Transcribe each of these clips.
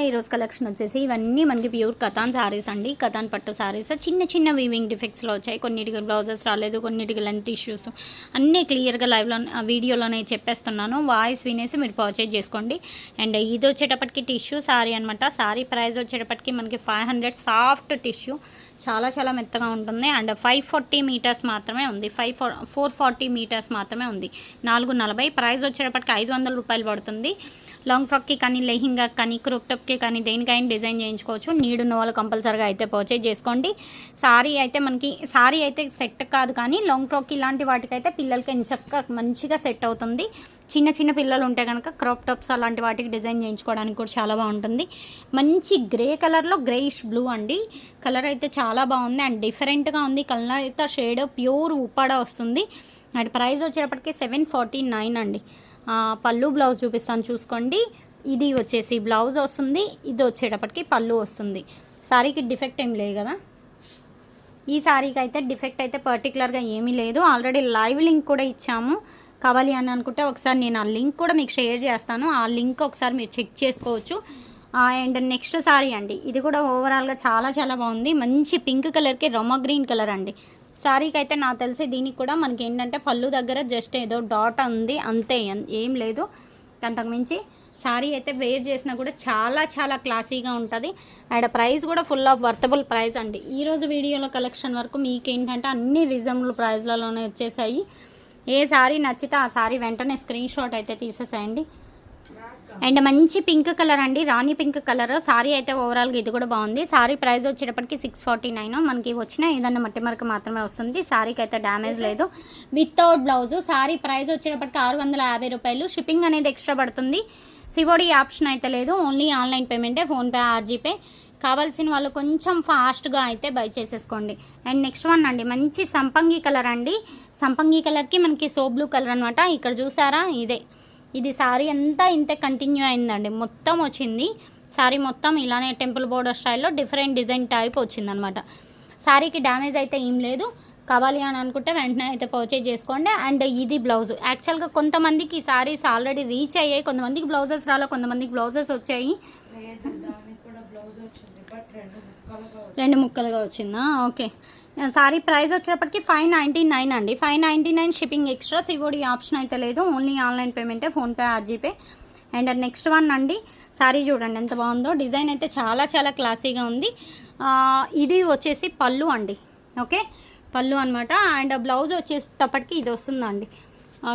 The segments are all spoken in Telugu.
ఈరోజు కలెక్షన్ వచ్చేసి ఇవన్నీ మనకి ప్యూర్ కథాన్ సారీస్ అండి. కథాన్ పట్టు సారీస్ చిన్న చిన్న వీవింగ్ డిఫెక్ట్స్లో వచ్చాయి. కొన్నిటికి బ్లౌజెస్ రాలేదు కొన్నిటికి లెంత్ ఇష్యూస్ అన్నీ క్లియర్గా లైవ్లో వీడియోలోనే చెప్పేస్తున్నాను. వాయిస్ వినేసి మీరు పర్చేజ్ చేసుకోండి. అండ్ ఇది వచ్చేటప్పటికి టిష్యూ సారీ అనమాట సారీ ప్రైస్ వచ్చేటప్పటికి మనకి ఫైవ్ హండ్రెడ్ సాఫ్ట్ టిష్యూ చాలా చాలా మెత్తగా ఉంటుంది. అండ్ ఫైవ్ ఫార్టీ మీటర్స్ మాత్రమే ఉంది. Five four four forty metres మాత్రమే ఉంది. నాలుగు నలభై ప్రైస్ వచ్చేటప్పటికి ఐదు వందల రూపాయలు పడుతుంది. లాంగ్ ఫ్రాక్కి కానీ లెహింగా కానీ క్రూప్ టాప్కి కానీ దేనికైనా డిజైన్ చేయించుకోవచ్చు. నీడున్న వాళ్ళు కంపల్సరీగా అయితే పర్చేజ్ చేసుకోండి. సారీ అయితే మనకి సారీ అయితే సెట్ కాదు కానీ లాంగ్ ఫ్రాక్ ఇలాంటి వాటికైతే పిల్లలకి చక్కగా మంచిగా సెట్ అవుతుంది. చిన్న చిన్న పిల్లలు ఉంటే కనుక క్రాప్ టాప్స్ అలాంటి వాటికి డిజైన్ చేయించుకోవడానికి కూడా చాలా బాగుంటుంది. మంచి గ్రే కలర్లో గ్రేయిష్ బ్లూ అండి. కలర్ అయితే చాలా బాగుంది. అండ్ డిఫరెంట్గా ఉంది. కలర్ అయితే షేడ్ ప్యూర్ ఉప్పాడ వస్తుంది. అండ్ ప్రైస్ వచ్చేటప్పటికి సెవెన్ ఫార్టీ నైన్ అండి. పళ్ళు బ్లౌజ్ చూపిస్తాను చూసుకోండి. ఇది వచ్చేసి బ్లౌజ్ వస్తుంది. ఇది వచ్చేటప్పటికి పళ్ళు వస్తుంది. శారీకి డిఫెక్ట్ ఏం లేదు కదా? ఈ సారీకి అయితే డిఫెక్ట్ అయితే పర్టికులర్గా ఏమీ లేదు. ఆల్రెడీ లైవ్ లింక్ కూడా ఇచ్చాము. కావాలి అని అనుకుంటే ఒకసారి నేను ఆ లింక్ కూడా మీకు షేర్ చేస్తాను. ఆ లింక్ ఒకసారి మీరు చెక్ చేసుకోవచ్చు. అండ్ నెక్స్ట్ సారీ అండి. ఇది కూడా ఓవరాల్గా చాలా చాలా బాగుంది. మంచి పింక్ కలర్కి రొమ గ్రీన్ కలర్ అండి. శారీకి అయితే నాకు తెలిసి దీనికి కూడా మనకి ఏంటంటే పళ్ళు దగ్గర జస్ట్ ఏదో డాట్ ఉంది అంతే ఏం లేదు. అంతకుమించి శారీ అయితే వేర్ చేసినా కూడా చాలా చాలా క్లాసీగా ఉంటుంది. అండ్ ప్రైస్ కూడా ఫుల్ ఆఫ్ వర్తబుల్ ప్రైస్ అండి. ఈరోజు వీడియోలో కలెక్షన్ వరకు మీకు ఏంటంటే అన్ని రీజనబుల్ ప్రైస్లలోనే వచ్చేసాయి. ఏ శారీ నచ్చితే ఆ సారీ వెంటనే స్క్రీన్ షాట్ అయితే తీసేసేయండి. అండ్ మంచి పింక్ కలర్ అండి. రాణి పింక్ కలర్. సారీ అయితే ఓవరాల్గా ఇది కూడా బాగుంది. సారీ ప్రైస్ వచ్చేటప్పటికి సిక్స్ ఫార్టీ నైన్ మనకి వచ్చిన ఏదన్నా మట్టి మరక మాత్రమే వస్తుంది. సారీకి అయితే డ్యామేజ్ లేదు. వితౌట్ బ్లౌజ్ సారీ ప్రైస్ వచ్చేటప్పటికి ఆరు వందల యాభై రూపాయలు. షిప్పింగ్ అనేది ఎక్స్ట్రా పడుతుంది. సివోడి ఆప్షన్ అయితే లేదు. ఓన్లీ ఆన్లైన్ పేమెంటే ఫోన్పే ఆర్జీపే కావాల్సిన వాళ్ళు కొంచెం ఫాస్ట్గా అయితే బై చేసేసుకోండి. అండ్ నెక్స్ట్ వన్ అండి. మంచి సంపంగి కలర్ అండి. సంపంగి కలర్కి మనకి సో బ్లూ కలర్ అనమాట ఇక్కడ చూసారా? ఇదే. ఇది సారీ అంతా ఇంతే కంటిన్యూ అయిందండి. మొత్తం వచ్చింది. సారీ మొత్తం ఇలానే టెంపుల్ బోర్డర్ స్టైల్లో డిఫరెంట్ డిజైన్ టైప్ వచ్చిందనమాట. సారీకి డ్యామేజ్ అయితే ఏం లేదు. కావాలి అని అనుకుంటే వెంటనే అయితే పర్చేజ్ చేసుకోండి. అండ్ ఇది బ్లౌజ్ యాక్చువల్గా కొంతమందికి ఈ సారీస్ ఆల్రెడీ రీచ్ అయ్యాయి. కొంతమందికి బ్లౌజెస్ రాలే కొంతమందికి బ్లౌజెస్ వచ్చాయి. రెండు ముక్కలుగా వచ్చిందా? ఓకే. సారీ ప్రైస్ వచ్చేటప్పటికి ఫైవ్ నైంటీ నైన్ అండి. Five ninety nine shipping extra. COD option అయితే లేదు. Only online పేమెంటే PhonePe or GPay. And next one అండి. సారీ చూడండి ఎంత బాగుందో. డిజైన్ అయితే చాలా చాలా క్లాసీగా ఉంది. ఇది వచ్చేసి పళ్ళు అండి. ఓకే? పళ్ళు అనమాట అండ్ బ్లౌజ్ వచ్చేటప్పటికి ఇది వస్తుందండి.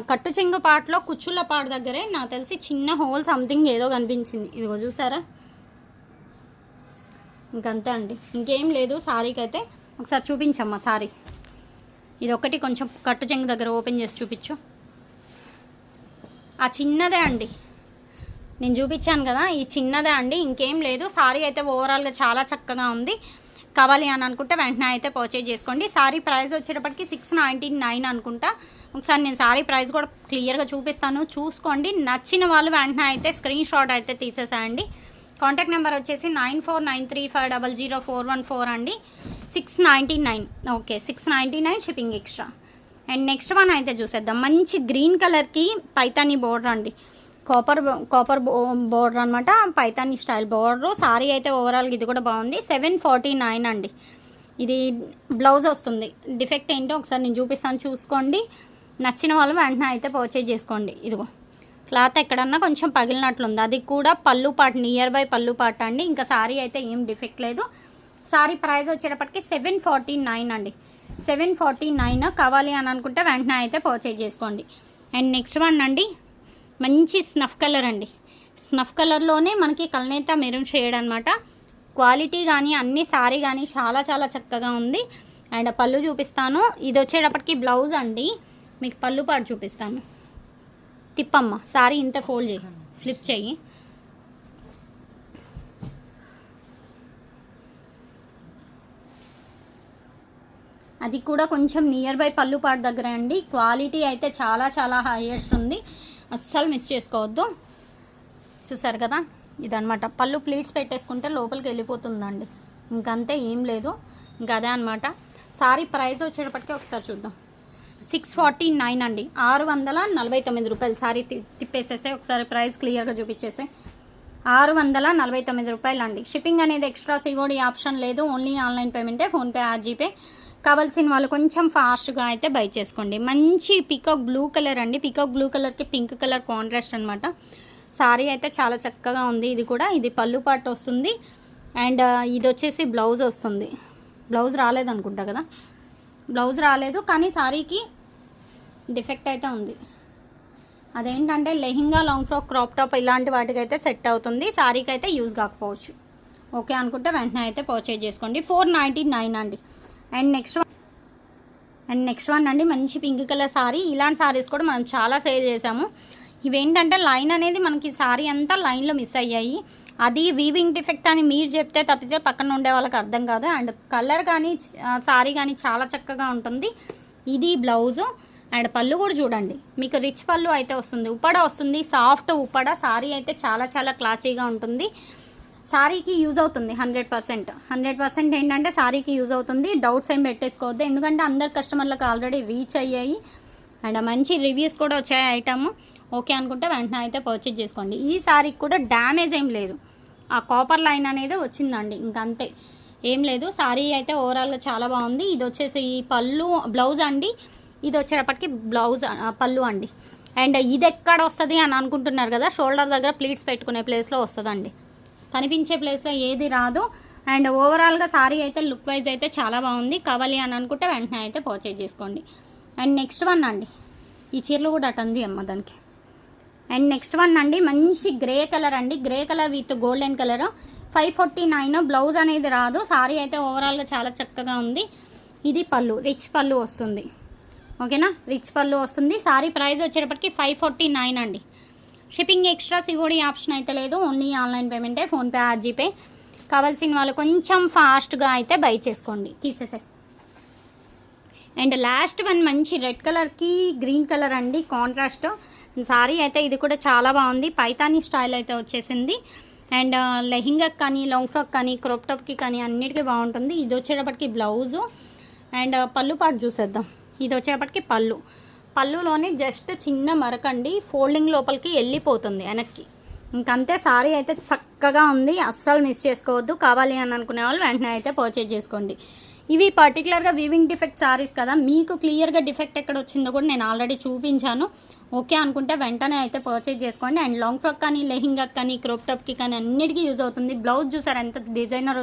కట్టు చెంగు పాటలో కుచ్చుల పాట దగ్గరే నాకు తెలిసి చిన్న హోల్ సంథింగ్ ఏదో కనిపించింది. ఇదిగో చూసారా? ఇంకంతే అండి. ఇంకేం లేదు సారీకి అయితే ఒకసారి చూపించమ్మా సారీ. ఇది ఒకటి కొంచెం కట్టు చెంగు దగ్గర ఓపెన్ చేసి చూపించు. ఆ చిన్నదే అండి. నేను చూపించాను కదా ఈ చిన్నదే అండి. ఇంకేం లేదు సారీ అయితే ఓవరాల్గా చాలా చక్కగా ఉంది. కావాలి అని అనుకుంటే వెంటనే అయితే పర్చేజ్ చేసుకోండి. సారీ ప్రైస్ వచ్చేటప్పటికి సిక్స్ నైంటీ నైన్ అనుకుంటా. ఒకసారి నేను సారీ ప్రైస్ కూడా క్లియర్గా చూపిస్తాను. చూసుకోండి నచ్చిన వాళ్ళు వెంటనే అయితే స్క్రీన్ షాట్ అయితే తీసేసేయండి. కాంటాక్ట్ నెంబర్ వచ్చేసి nine four nine three five double zero four one four అండి. Six ninety nine. Okay six ninety nine shipping extra. And next one అయితే చూసేద్దాం. మంచి గ్రీన్ కలర్కి పైతానీ బోర్డర్ అండి. కాపర్ కాపర్ బోర్డర్ అనమాట పైతానీ స్టైల్ బోర్డర్. సారీ అయితే ఓవరాల్గా ఇది కూడా బాగుంది. సెవెన్ ఫార్టీ నైన్ అండి. ఇది బ్లౌజ్ వస్తుంది. డిఫెక్ట్ ఏంటో ఒకసారి నేను చూపిస్తాను. చూసుకోండి. నచ్చిన వాళ్ళు వెంటనే అయితే పర్చేజ్ చేసుకోండి. ఇదిగో. క్లాత్ ఎక్కడన్నా కొంచెం పగిలినట్లుంది. అది కూడా పళ్ళు పాట నియర్ బై పళ్ళు పాట అండి. ఇంకా సారీ అయితే ఏం డిఫెక్ట్ లేదు. సారీ ప్రైస్ వచ్చేటప్పటికి సెవెన్ ఫార్టీ నైన్ అండి. సెవెన్ ఫార్టీ నైన్ కావాలి అని అనుకుంటే వెంటనే అయితే పర్చేజ్ చేసుకోండి. అండ్ నెక్స్ట్ వన్ అండి మంచి స్నఫ్ కలర్ అండి. స్నఫ్ కలర్లోనే మనకి కల్నేత మెరూన్ షేడ్ అనమాట క్వాలిటీ కానీ అన్ని సారీ కానీ చాలా చాలా చక్కగా ఉంది. అండ్ పళ్ళు చూపిస్తాను. ఇది వచ్చేటప్పటికి బ్లౌజ్ అండి. మీకు పళ్ళు పాటు చూపిస్తాను. తిప్పమ్మ. సారీ ఇంత ఫోల్డ్ చేయి. ఫ్లిప్ చెయ్యి అది కూడా కొంచెం నియర్ బై పళ్ళు పాటు దగ్గర అండి. క్వాలిటీ అయితే చాలా చాలా హైయెస్ట్ ఉంది. అస్సలు మిస్ చేసుకోవద్దు. చూసారు కదా? ఇదనమాట పళ్ళు ప్లీట్స్ పెట్టేసుకుంటే లోపలికి వెళ్ళిపోతుందండి. ఇంకంతే ఏం లేదు. ఇంకా అదే అనమాట సారీ ప్రైస్ వచ్చేటప్పటికి ఒకసారి చూద్దాం. సిక్స్ ఫార్టీ నైన్ అండి. ఆరు వందల నలభై తొమ్మిది రూపాయలు. సారీ తి- తిప్పేసేసే ఒకసారి ప్రైస్ క్లియర్గా చూపించేసే. ఆరు వందల నలభై తొమ్మిది రూపాయలు అండి షిప్పింగ్ అనేది ఎక్స్ట్రా సిగోడి ఆప్షన్ లేదు. ఓన్లీ ఆన్లైన్ పేమెంటే ఫోన్పే ఆర్జీపే. కావాల్సిన వాళ్ళు కొంచెం ఫాస్ట్గా అయితే బై చేసుకోండి. మంచి పికాక్ బ్లూ కలర్ అండి. పికాక్ బ్లూ కలర్కి పింక్ కలర్ కాంట్రాస్ట్ అనమాట సారీ అయితే చాలా చక్కగా ఉంది. ఇది కూడా ఇది పళ్ళు పాటు వస్తుంది. అండ్ ఇది వచ్చేసి బ్లౌజ్ వస్తుంది. బ్లౌజ్ రాలేదు అనుకుంటా కదా. బ్లౌజ్ రాలేదు కానీ సారీకి డిఫెక్ట్ అయితే ఉంది. అదేంటంటే lehenga long frock crop top ఇలాంటి వాటికి అయితే సెట్ అవుతుంది. శారీకి అయితే యూజ్ కాకపోవచ్చు. ఓకే అనుకుంటే వెంటనే అయితే పర్చేజ్ చేసుకోండి. ఫోర్ నైంటీ నైన్ అండి. And next one and next one అండి మంచి పింక్ కలర్ సారీ. ఇలాంటి శారీస్ కూడా మనం చాలా సేల్ చేసాము ఇవేంటంటే లైన్ అనేది మనకి శారీ అంతా లైన్లో మిస్ అయ్యాయి. అది వీవింగ్ డిఫెక్ట్ అని మీరు చెప్తే తప్పితే పక్కన ఉండే వాళ్ళకి అర్థం కాదు. అండ్ కలర్ కానీ శారీ కానీ చాలా చక్కగా ఉంటుంది. ఇది బ్లౌజు అండ్ పళ్ళు కూడా చూడండి. మీకు రిచ్ పళ్ళు అయితే వస్తుంది. ఉప్పడ వస్తుంది. సాఫ్ట్ ఉప్పడ. సారీ అయితే చాలా చాలా క్లాసీగా ఉంటుంది. సారీకి యూజ్ అవుతుంది హండ్రెడ్ పర్సెంట్. హండ్రెడ్ పర్సెంట్ ఏంటంటే సారీకి యూజ్ అవుతుంది. డౌట్స్ ఏం పెట్టేసుకోవద్దు. ఎందుకంటే అందరు కస్టమర్లకు ఆల్రెడీ రీచ్ అయ్యాయి. అండ్ మంచి రివ్యూస్ కూడా వచ్చాయి ఐటమ్. ఓకే అనుకుంటే వెంటనే అయితే పర్చేజ్ చేసుకోండి. ఈ సారీకి కూడా డ్యామేజ్ ఏం లేదు. ఆ కాపర్ లైన్ అనేది వచ్చిందండి. ఇంక అంతే. ఏం లేదు. సారీ అయితే ఓవరాల్గా చాలా బాగుంది. ఇది వచ్చేసి ఈ పళ్ళు బ్లౌజ్ అండి. ఇది వచ్చేటప్పటికి బ్లౌజ్ పళ్ళు అండి. అండ్ ఇది ఎక్కడ వస్తుంది అని అనుకుంటున్నారు కదా షోల్డర్ దగ్గర ప్లీట్స్ పెట్టుకునే ప్లేస్లో వస్తుందండి. కనిపించే ప్లేస్లో ఏది రాదు. అండ్ ఓవరాల్గా సారీ అయితే లుక్ వైజ్ అయితే చాలా బాగుంది. కావాలి అని అనుకుంటే వెంటనే అయితే పర్చేజ్ చేసుకోండి. అండ్ నెక్స్ట్ వన్ అండి. ఈ చీరలు కూడా అటంది అమ్మ దానికి. అండ్ నెక్స్ట్ వన్ అండి మంచి గ్రే కలర్ అండి. Grey colour with golden colour five forty nine blouse అనేది రాదు. సారీ అయితే ఓవరాల్గా చాలా చక్కగా ఉంది. ఇది పళ్ళు రిచ్ పళ్ళు వస్తుంది. ఓకేనా? రిచ్ పళ్ళు వస్తుంది. సారీ ప్రైస్ వచ్చేటప్పటికి ఫైవ్ ఫార్టీ నైన్ అండి. షిప్పింగ్ ఎక్స్ట్రా సివోడి ఆప్షన్ అయితే లేదు. ఓన్లీ ఆన్లైన్ పేమెంటే ఫోన్పే ఆర్జీపే కావాల్సిన వాళ్ళు కొంచెం ఫాస్ట్గా అయితే బై చేసుకోండి. తీసేసే అండ్ లాస్ట్ వన్ మంచి రెడ్ కలర్కి గ్రీన్ కలర్ అండి. కాంట్రాస్ట్. సారీ అయితే ఇది కూడా చాలా బాగుంది. పైతానీ స్టైల్ అయితే వచ్చేసింది. అండ్ లెహింగాకి కానీ లాంగ్ ఫ్రాక్ కానీ క్రాప్ టాప్కి కానీ అన్నిటికీ బాగుంటుంది. ఇది వచ్చేటప్పటికి బ్లౌజు. అండ్ పళ్ళు పాటు చూసేద్దాం. ఇది వచ్చేటప్పటికి పళ్ళు. పళ్ళులోనే జస్ట్ చిన్న మరకండి ఫోల్డింగ్ లోపలికి వెళ్ళిపోతుంది వెనక్కి. ఇంకంతే సారీ అయితే చక్కగా ఉంది. అస్సలు మిస్ చేసుకోవద్దు. కావాలి అని అనుకునే వాళ్ళు వెంటనే అయితే పర్చేజ్ చేసుకోండి. ఇవి పర్టికులర్గా వీవింగ్ డిఫెక్ట్ సారీస్ కదా. మీకు క్లియర్గా డిఫెక్ట్ ఎక్కడ వచ్చిందో కూడా నేను ఆల్రెడీ చూపించాను. ఓకే అనుకుంటే వెంటనే అయితే పర్చేజ్ చేసుకోండి. అండ్ లాంగ్ ఫ్రాక్ కానీ లెహింగా కానీ క్రోప్ టాప్కి కానీ అన్నిటికీ యూజ్ అవుతుంది. బ్లౌజ్ చూసారు ఎంత డిజైనర్